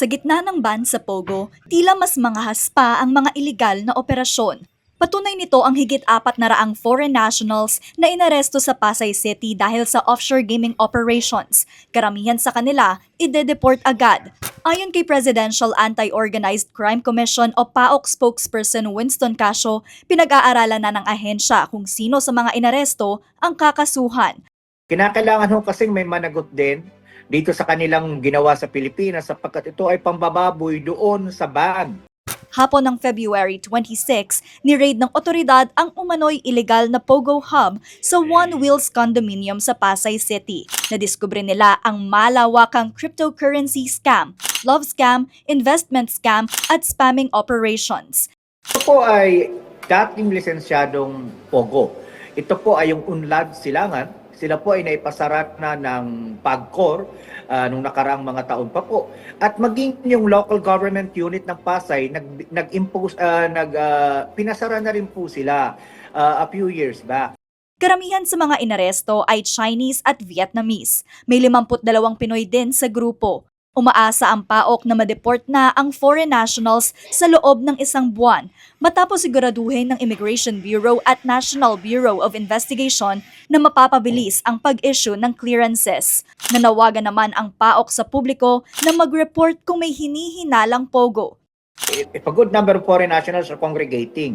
Sa gitna ng ban sa Pogo, tila mas mangahas pa ang mga iligal na operasyon. Patunay nito ang higit apat na raang foreign nationals na inaresto sa Pasay City dahil sa offshore gaming operations. Karamihan sa kanila, ide-deport agad. Ayon kay Presidential Anti-Organized Crime Commission o PAOK spokesperson Winston Casio, pinag-aaralan na ng ahensya kung sino sa mga inaresto ang kakasuhan. Kinakailangan ho kasing may managot din dito sa kanilang ginawa sa Pilipinas sapagkat ito ay pambababoy doon sa ban. Hapon ng February 26, ni-raid ng otoridad ang umano'y illegal na Pogo Hub sa One Wheels Condominium sa Pasay City. Nadiskubre nila ang malawakang cryptocurrency scam, love scam, investment scam at spamming operations. Ito po ay dating lisensyadong Pogo. Ito po ay yung Unlad Silangan. Sila po ay naipasarat na ng PAGCOR ah, nung nakaraang mga taon pa po. At maging yung local government unit ng Pasay, nag, nag-impose, ah, nag, ah, pinasara na rin po sila ah, a few years back. Karamihan sa mga inaresto ay Chinese at Vietnamese. May 52 Pinoy din sa grupo. Umaasa ang PAOK na ma-deport na ang foreign nationals sa loob ng isang buwan matapos siguraduhin ng Immigration Bureau at National Bureau of Investigation na mapapabilis ang pag-issue ng clearances. Nanawagan naman ang PAOK sa publiko na mag-report kung may hinihinalang pogo. good number of foreign nationals are congregating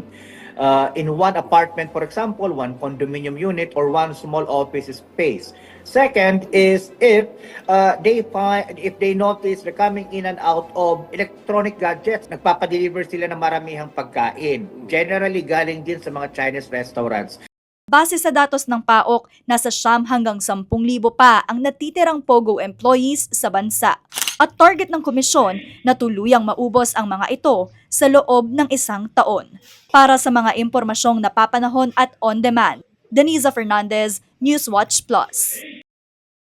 uh, in one apartment, for example, one condominium unit or one small office space. Second is if uh, they find if they notice they're coming in and out of electronic gadgets, nagpapadeliver sila ng maramihang pagkain. Generally galing din sa mga Chinese restaurants. Base sa datos ng PAOK, nasa siyam hanggang 10,000 pa ang natitirang POGO employees sa bansa. At target ng komisyon na tuluyang maubos ang mga ito sa loob ng isang taon. Para sa mga impormasyong napapanahon at on-demand, Denisa Fernandez, Newswatch Plus.